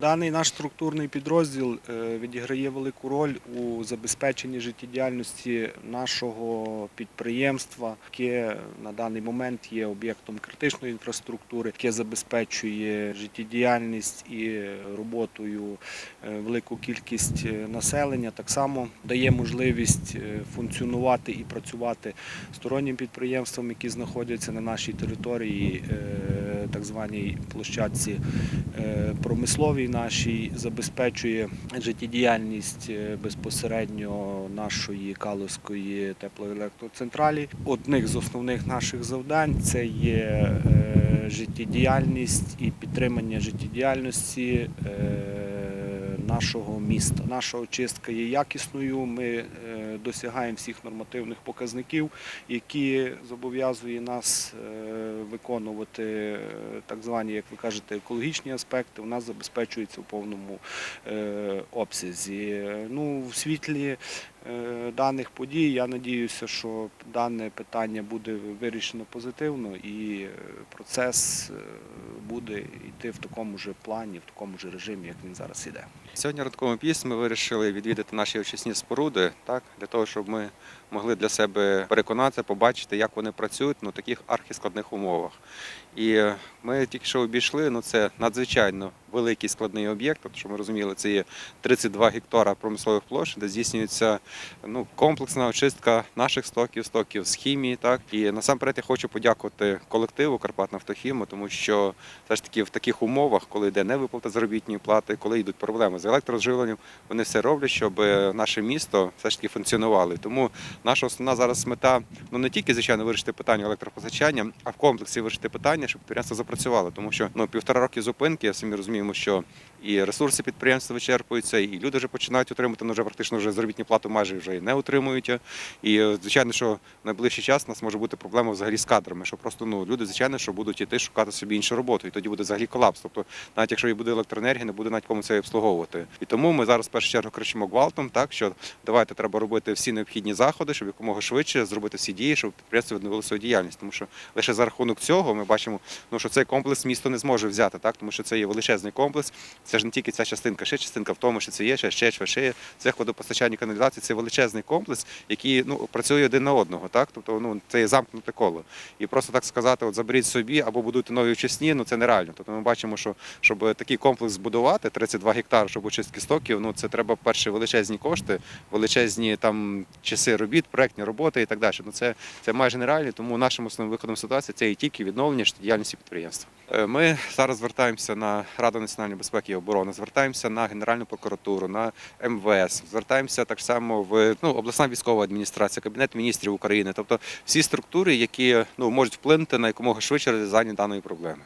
Даний наш структурний підрозділ е, відіграє велику роль у забезпеченні життєдіяльності нашого підприємства, яке на даний момент є об'єктом критичної інфраструктури, яке забезпечує життєдіяльність і роботою е, велику кількість е, населення. Так само дає можливість функціонувати і працювати стороннім підприємствам, які знаходяться на нашій території, так званій площадці е, промисловій нашій, забезпечує життєдіяльність е, безпосередньо нашої Калузької теплоелектроцентралі. Одних з основних наших завдань це є е, життєдіяльність і підтримання життєдіяльності нашого міста. Наша очистка є якісною. Ми е, досягаємо всіх нормативних показників, які зобов'язує нас е, виконувати е, так звані, як ви кажете, екологічні аспекти. У нас забезпечується в повному обсязі. Ну, в світлі даних подій я надіюся, що дане питання буде вирішено позитивно і процес буде йти в такому ж плані, в такому ж режимі, як він зараз іде. Сьогодні ранковим піс ми вирішили відвідати наші очисні споруди, так, для того, щоб ми могли для себе переконатися, побачити, як вони працюють в таких архіскладних умовах. І е, ми тільки що обійшли, ну це надзвичайно великий складний об'єкт, тому що ми розуміли, це є 32 гектара промислових площ, де здійснюється ну, комплексна очистка наших стоків, стоків з хімії. Так. І насамперед я хочу подякувати колективу Карпатнафтохіму, тому що все ж таки в таких умовах, коли йде невиплата заробітної плати, коли йдуть проблеми з електроживленням, вони все роблять, щоб е, наше місто все ж таки функціонувало. Тому наша основна зараз мета ну не тільки звичайно вирішити питання електропостачання, а в комплексі вирішити питання, щоб підприємство запрацювало. Тому що ну півтора роки зупинки, самі розуміємо, що і ресурси підприємства вичерпуються, і люди вже починають отримати ну, вже практично вже заробітні плату майже вже і не отримують. І е, звичайно, що найближчий час у нас може бути проблема взагалі з кадрами, що просто ну люди, звичайно, що будуть іти шукати собі іншу роботу, і тоді буде взагалі колапс. Тобто, навіть якщо і буде електроенергія, не буде навіть кому це обслуговувати. І тому ми зараз в першу чергу кричимо гвалтом, так що давайте треба робити всі необхідні заходи, щоб якомога швидше зробити всі дії, щоб підприємство відновило свою діяльність. Тому що лише за рахунок цього ми бачимо, ну що цей комплекс місто не зможе взяти, так тому що це є величезний комплекс. Це ж не тільки ця частинка, ще частинка в тому, що це є ще ще, ще, є водопостачання каналізації. Це величезний комплекс, який ну працює один на одного. Так, тобто, ну це є замкнуте коло. І просто так сказати, от заберіть собі або будуйте нові очисні, ну це нереально. Тобто ми бачимо, що щоб такий комплекс збудувати, 32 гектари, щоб очистки стоків, ну це треба перше величезні кошти, величезні там часи робіт, проектні роботи і так далі. Ну це, це майже нереально, тому нашим основним виходом ситуації це і тільки відновлення діяльності підприємства. Е, Ми зараз звертаємося на Раду національної безпеки і оборони, звертаємося на Генеральну прокуратуру, на МВС, звертаємося так само в ну, обласна військова адміністрація, Кабінет міністрів України, тобто всі структури, які ну можуть вплинути на якомога швидше розв'язання даної проблеми.